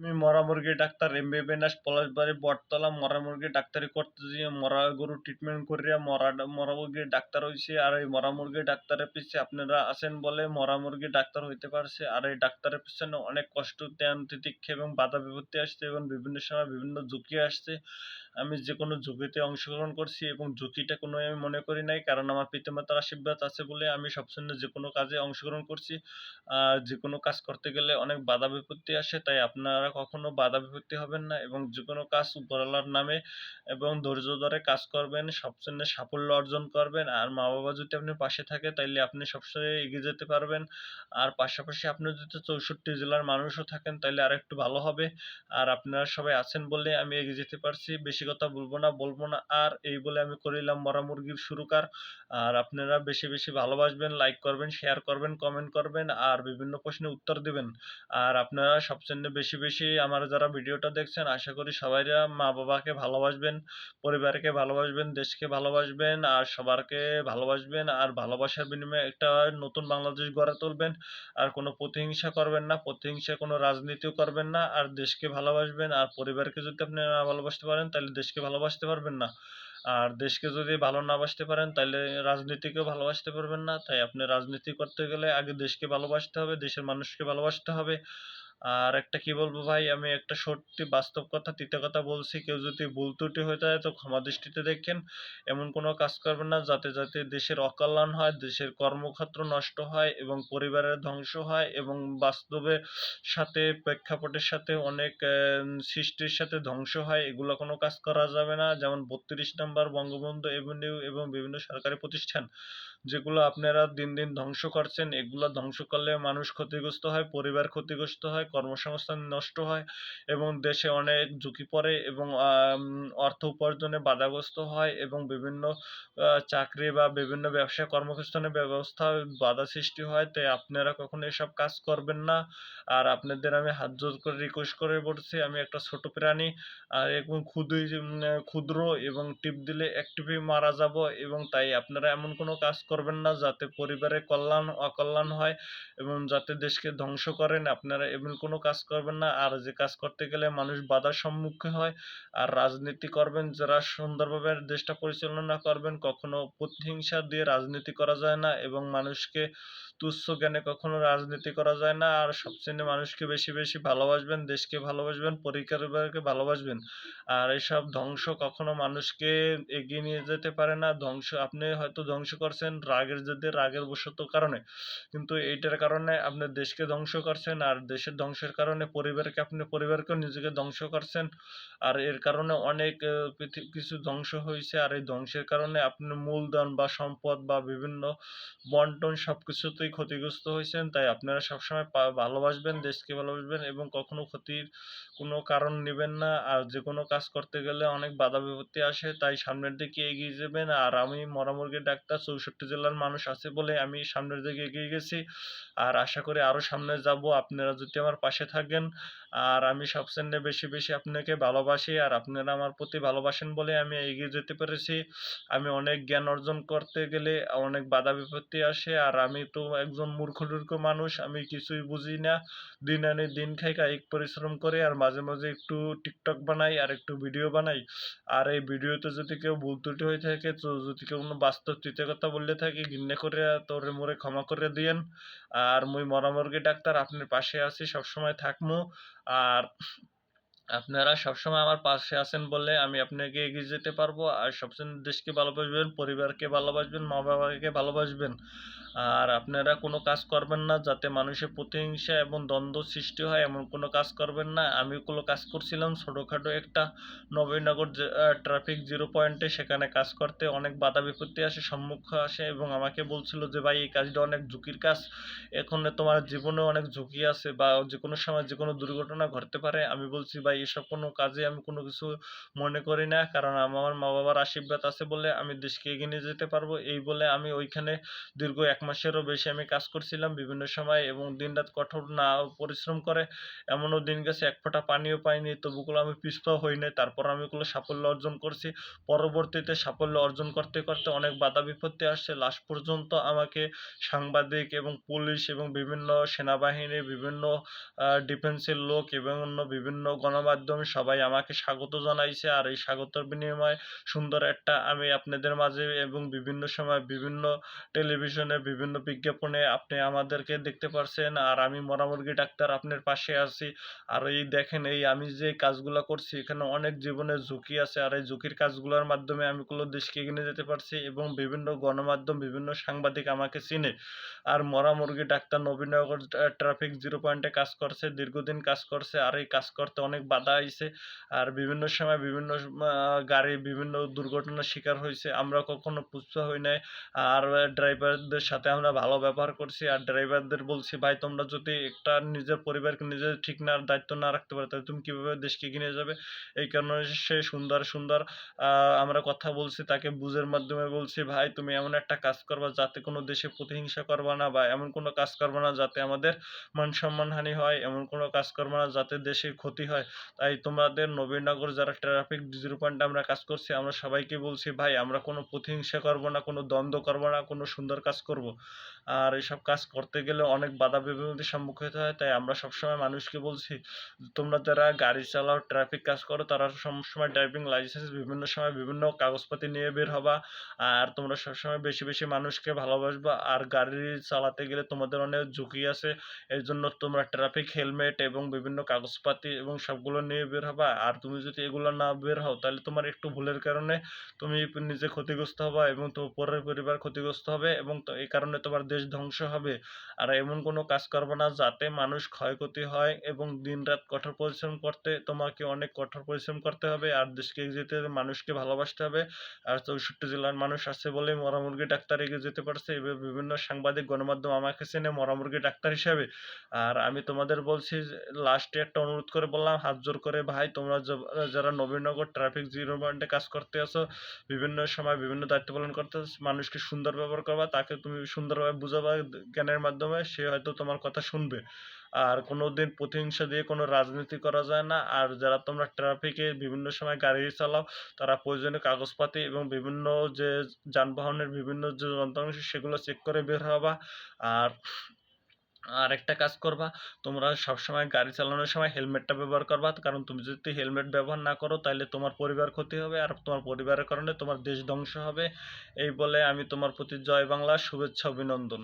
আমি মরা মুরগি doctor M B Benas Palashbari, Battala, মরা মুরগি ডাক্তারি করতে গিয়ে মরা গরু ট্রিটমেন্ট করিয়া মরা মরা মুরগি ডাক্তার হইছে আর এই মরা মুরগি ডাক্তারের পিছে আপনারা আছেন বলে মরা মুরগি ডাক্তার হইতে পারছে। আর এই ডাক্তারের পিছনে অনেক কষ্ট, ত্যান, তিতিক্ষা এবং বাধা বিপত্তি আসছে এবং বিভিন্ন সময় বিভিন্ন ঝুঁকি আসছে। আমি যে কোনো ঝুঁকিতে অংশগ্রহণ করছি এবং ঝুঁকিটা কোনো আমি মনে করি নাই, কারণ আমার পিতামাতার আশীর্বাদ আছে বলে আমি সবসময় যে কোনো কাজে অংশগ্রহণ করছি। আর যে কোনো কাজ করতে গেলে অনেক বাধা বিপত্তি আসে, তাই আপনারা কখনো বাধা বিপত্তি হবেন না এবং যে কোনো কাজ উপরওয়ালার নামে এবং ধৈর্য ধরে কাজ করবেন সবসময় সাফল্য অর্জন করবেন। আর মা বাবা যদি আপনার পাশে থাকে, তাইলে আপনি সবসময় এগিয়ে যেতে পারবেন। আর পাশাপাশি আপনি যদি চৌষট্টি জেলার মানুষও থাকেন তাহলে আর একটু ভালো হবে। আর আপনারা সবাই আছেন বলে আমি এগিয়ে যেতে পারছি, বেশি কথা বলব না বলব না। আর এই বলে আমি করিলাম মরা মুরগির শুরুকার আর আপনারা বেশি বেশি ভালোবাসবেন লাইক করবেন শেয়ার করবেন কমেন্ট করবেন, আর বিভিন্ন প্রশ্নের উত্তর দিবেন। আর আপনারা সবচেয়ে বেশি বেশি আমার যারা ভিডিওটা দেখছেন, আশা করি সবাইরা মা বাবাকে ভালোবাসবেন, পরিবারকে ভালোবাসবেন, দেশকে ভালোবাসবেন, আর সবারকে ভালোবাসবেন, আর ভালোবাসার বিনিময়ে একটা নতুন বাংলাদেশ গড়ে তুলবেন। আর কোনো প্রতিহিংসা করবেন না প্রতিহিংসা কোনো রাজনীতিও করবেন না, আর দেশকে ভালোবাসবেন, আর পরিবারকে যদি আপনি না ভালোবাসতে পারেন, তাহলে দেশকে ভালোবাসতে পারবেন না। আর দেশকে যদি ভালো না বাসতে পারেন, তাহলে রাজনীতিকেও ভালোবাসতে পারবেন না। তাই আপনি রাজনীতি করতে গেলে আগে দেশকে ভালোবাসতে হবে, দেশের মানুষকে ভালোবাসতে হবে। আর একটা কি বলব ভাই, আমি একটা সত্যি বাস্তব কথা, তিতে কথা বলছি, কেউ যদি ভুল ত্রুটি হয়ে যায় তো ক্ষমা দৃষ্টিতে দেখেন। এমন কোনো কাজ করবেন না, যাতে যাতে দেশের অকল্যাণ হয়, দেশের কর্মক্ষেত্র নষ্ট হয় এবং পরিবারের ধ্বংস হয় এবং বাস্তবের সাথে, প্রেক্ষাপটের সাথে অনেক সৃষ্টির সাথে ধ্বংস হয়, এগুলো কোনো কাজ করা যাবে না। যেমন বত্রিশ নম্বর বঙ্গবন্ধু এভিনিউ এবং বিভিন্ন সরকারি প্রতিষ্ঠান। যেগুলো আপনারা দিন দিন ধ্বংস করছেন, এগুলো ধ্বংস করলে মানুষ ক্ষতিগ্রস্ত হয়, পরিবার ক্ষতিগ্রস্ত হয়, কর্মসংস্থান নষ্ট হয় এবং দেশে অনেক ঝুঁকি পড়ে এবং অর্থ উপার্জনে বাধাগ্রস্ত হয় এবং বিভিন্ন চাকরি বা বিভিন্ন ব্যবসা কর্মসংস্থানের ব্যবস্থা বাধা সৃষ্টি হয়। তাই আপনারা কখনো এসব কাজ করবেন না। আর আপনাদের আমি হাত জোর করে রিকোয়েস্ট করে বলছি, আমি একটা ছোট প্রাণী, আর এবং ক্ষুদ্র ক্ষুদ্র এবং টিপ দিলে এক টিপে মারা যাব এবং তাই আপনারা এমন কোনো কাজ করবেন না, যাতে পরিবারের কল্যাণ, অকল্যাণ হয় এবং যাতে দেশকে ধ্বংস করেন। আপনারা এমন কোনো কাজ করবেন না। আর যে কাজ করতে গেলে মানুষ বাধার সম্মুখীন হয়। আর রাজনীতি করবেন, যারা সুন্দরভাবে দেশটা পরিচালনা করবেন, কখনো প্রতিহিংসা দিয়ে রাজনীতি করা যায় না এবং মানুষকে তুচ্ছ জ্ঞানে কখনো রাজনীতি করা যায় না। আর সবচেয়ে মানুষকে বেশি বেশি ভালোবাসবেন, দেশকে ভালোবাসবেন, পরিবারকে ভালোবাসবেন। আর এসব ধ্বংস কখনো মানুষকে এগিয়ে নিয়ে যেতে পারে না। ধ্বংস, আপনি হয়তো ধ্বংস করছেন রাগের জেদে রাগের বশত কারণে। কিন্তু এইটার কারণে আপনি দেশকে ধ্বংস করছেন আর দেশের ধ্বংসের কারণে পরিবারকে আপনি, পরিবারকেও নিজেকে ধ্বংস করছেন। আর এর কারণে অনেক কিছু ধ্বংস হয়েছে আর এই ধ্বংসের কারণে আপনি মূলধন বা সম্পদ বা বিভিন্ন বন্টন সব কিছুতেই ক্ষতিগ্রস্ত হয়েছেন। তাই আপনারা সবসময় ভালোবাসবেন, দেশকে ভালোবাসবেন এবং কখনো ক্ষতির কোনো কারণ নেবেন না। আর যে কোনো কাজ করতে গেলে অনেক বাধা বিপত্তি আসে, তাই সামনের দিকে এগিয়ে যাবেন। আর আমি মরামুরগির ডাক্তার, চৌষট্টি জেলার মানুষ আছে বলে আমি সামনের দিকে এগিয়ে গেছি। আর আশা করি আরও সামনে যাব। আপনারা যদি আমার পাশে থাকেন, আর আমি সবচেয়ে বেশি বেশি আপনাকে ভালোবাসি, আর আপনারা আমার প্রতি ভালোবাসেন বলে আমি এগিয়ে যেতে পেরেছি। আমি অনেক জ্ঞান অর্জন করতে গেলে অনেক বাধা বিপত্তি আসে, আর আমি তো একজন মূর্খ টূর্খ মানুষ, আমি কিছুই বুঝি না। দিন আনি দিন খাই, কায়িক পরিশ্রম করে, আর মাঝে মাঝে একটু টিকটক বানাই, আর একটু ভিডিও বানাই। আর এই ভিডিওতে যদি কেউ ভুল ত্রুটি হয়ে থাকে, তো যদি কেউ কোনো বাস্তব তৃতীয় কথা বললে থাকি, ঘৃণা করে তোরে মোরে ক্ষমা করে দিয়েন। আর মুই মরামর্গী ডাক্তার, আপনার পাশে আছি, সবসময় থাকমু। আর আপনারা সবসময় আমার পাশে আছেন বলে আমি আপনাকে এগিয়ে যেতে পারব। আর সবসময় দেশকে ভালোবাসবেন, পরিবারকে ভালোবাসবেন মা বাবাকে ভালোবাসবেন। আর আপনারা কোনো কাজ করবেন না যাতে মানুষের প্রতিহিংসা এবং দ্বন্দ্ব সৃষ্টি হয়, এমন কোনো কাজ করবেন না। আমি কোনো কাজ করছিলাম ছোটোখাটো একটা নবীনগর ট্রাফিক জিরো পয়েন্টে সেখানে কাজ করতে অনেক বাধা বিপত্তি আসে, সম্মুখ আসে এবং আমাকে বলছিল যে, ভাই, এই কাজটা অনেক ঝুঁকির কাজ। এখন তোমার জীবনে অনেক ঝুঁকি আছে বা যে কোনো সময় যে কোনো দুর্ঘটনা ঘটতে পারে। আমি বলছি, ভাই এসব কোনো কাজে আমি কোনো কিছু মনে করি না। কারণ আমার মা বাবার আশীর্বাদ আছে বলে আমি দেশকে এগিয়ে নিয়ে যেতে পারব। এই বলে আমি ওইখানে দীর্ঘ এক মাসেরও বেশি আমি কাজ করছিলাম বিভিন্ন সময় এবং দিনরাত কঠোর না পরিশ্রম করে এমনও দিন গেছে এক ফোঁটা পানিও পাইনি। তবুগুলো আমি পিছপাও হই নাই। তারপর আমি ওগুলো সাফল্য অর্জন করছি। পরবর্তীতে সাফল্য অর্জন করতে করতে অনেক বাধা বিপত্তি আসছে। লাস্ট পর্যন্ত আমাকে সাংবাদিক এবং পুলিশ এবং বিভিন্ন সেনাবাহিনী বিভিন্ন ডিফেন্সের লোক এবং অন্য বিভিন্ন গণমাধ্যম সবাই আমাকে স্বাগত জানাইছে আর এই স্বাগতর বিনিময়ে সুন্দর একটা আমি আপনাদের মাঝে এবং বিভিন্ন সময় বিভিন্ন টেলিভিশনে বিভিন্ন বিজ্ঞাপনে আপনি আমাদেরকে দেখতে পারছেন আর আমি মরামুরগি ডাক্তার আপনার পাশে আছি। আর এই দেখেন, এই আমি যে কাজগুলো করছি, এখানে অনেক জীবনের ঝুঁকি আছে আর এই ঝুঁকির কাজগুলোর মাধ্যমে আমি কোনো দেশকে এগিয়ে যেতে পারছি এবং বিভিন্ন গণমাধ্যম, বিভিন্ন সাংবাদিক আমাকে চিনে। আর মরা মুরগি ডাক্তার নবীনগর ট্রাফিক জিরো পয়েন্টে কাজ করছে, দীর্ঘদিন কাজ করছে আর এই কাজ করতে অনেক বাধা আইছে আর বিভিন্ন সময় বিভিন্ন গাড়ি বিভিন্ন দুর্ঘটনার শিকার হয়েছে আমরা কখনো পুষ্পা হই নাই। আর ড্রাইভারদের সাথে আমরা ভালো ব্যবহার করছি। আর ড্রাইভারদের বলছি, ভাই, তোমরা যদি একটা নিজের পরিবারকে নিজের ঠিক না, দায়িত্ব না রাখতে পারো, তাহলে তুমি কীভাবে দেশকে এগিয়ে যাবে? এই কারণে সে সুন্দর সুন্দর আমরা কথা বলছি, তাকে বুঝের মাধ্যমে বলছি, ভাই, তুমি এমন একটা কাজ করবা যাতে কোনো দেশে প্রতিহিংসা করবা না, বা এমন কোনো কাজ করবা না যাতে আমাদের মান সম্মান হানি হয়, এমন কোনো কাজ করবা না যাতে দেশের ক্ষতি হয়। তাই তোমাদের নবীনগর যারা ট্রাফিক জিরো পয়েন্টে আমরা কাজ করছি, আমরা সবাইকে বলছি, ভাই, আমরা কোনো প্রতিহিংসা করব না, কোনো দ্বন্দ্ব করব না, কোনো সুন্দর কাজ করব। আর এসব কাজ করতে গেলে অনেক বাধা বিপত্তির সম্মুখীন হতে হয়, তাই আমরা সবসময় মানুষকে বলছি, তোমরা যারা গাড়ি চালাও ট্রাফিক কাজ করো, তারা সবসময় ড্রাইভিং লাইসেন্স বিভিন্ন সময় বিভিন্ন কাগজপাতি নিয়ে বের হবা, আর তোমরা সবসময় বেশি বেশি মানুষকে ভালোবাসবা। আর গাড়ি চালাতে গেলে তোমাদের অনেক ঝুঁকি আছে এই জন্য তোমরা ট্রাফিক হেলমেট এবং বিভিন্ন কাগজপাতি এবং সবগুলো নিয়ে বের হবা। আর তুমি যদি এগুলো না বের হও, তাহলে তোমার একটু ভুলের কারণে তুমি নিজে ক্ষতিগ্রস্ত হবা এবং তোমার পরের পরিবার ক্ষতিগ্রস্ত হবে এবং এই কারণে তোমার দেশ ধ্বংস হবে। আর এমন কোনো কাজ করবে না যাতে মানুষ ক্ষয়ক্ষতি হয় এবং দিন রাত কঠোর পরিশ্রম করতে, তোমাকে অনেক কঠোর পরিশ্রম করতে হবে আর দেশকে এগিয়ে যেতে মানুষকে ভালোবাসতে হবে। আর চৌষট্টি জেলার মানুষ আছে বলেই মরামুরগি ডাক্তার এগিয়ে যেতে পারছে। এবার বিভিন্ন সাংবাদিক গণমাধ্যম আমাকে চেনে মরামুরগি ডাক্তার হিসাবে। আর আমি তোমাদের বলছি লাস্টে একটা অনুরোধ করে বললাম হাত জোর করে, ভাই, তোমরা যারা নবীনগর ট্রাফিক জিরো পয়েন্টে কাজ করতে আসো বিভিন্ন সময় বিভিন্ন দায়িত্ব পালন করতে মানুষকে সুন্দর ব্যবহার করবা, তাকে তুমি সুন্দরভাবে বুঝাবা জ্ঞানের মাধ্যমে, সে হয়তো তোমার কথা শুনবে। আর কোনো দিন প্রতিহিংসা দিয়ে কোনো রাজনীতি করা যায় না। আর যারা তোমরা ট্রাফিকে বিভিন্ন সময় গাড়ি চালাও, তারা প্রয়োজনীয় কাগজপাতি এবং বিভিন্ন যে যানবাহনের বিভিন্ন যে যন্ত্রাংশ, সেগুলো চেক করে বের হবা। আর আর একটা কাজ করবা, তোমরা সবসময় গাড়ি চালানোর সময় হেলমেটটা ব্যবহার করবা। কারণ তুমি যদি হেলমেট ব্যবহার না করো তাহলে তোমার পরিবার ক্ষতি হবে আর তোমার পরিবারের কারণে তোমার দেশ ধ্বংস হবে। এই বলে আমি তোমার প্রতি জয় বাংলা, শুভেচ্ছা, অভিনন্দন।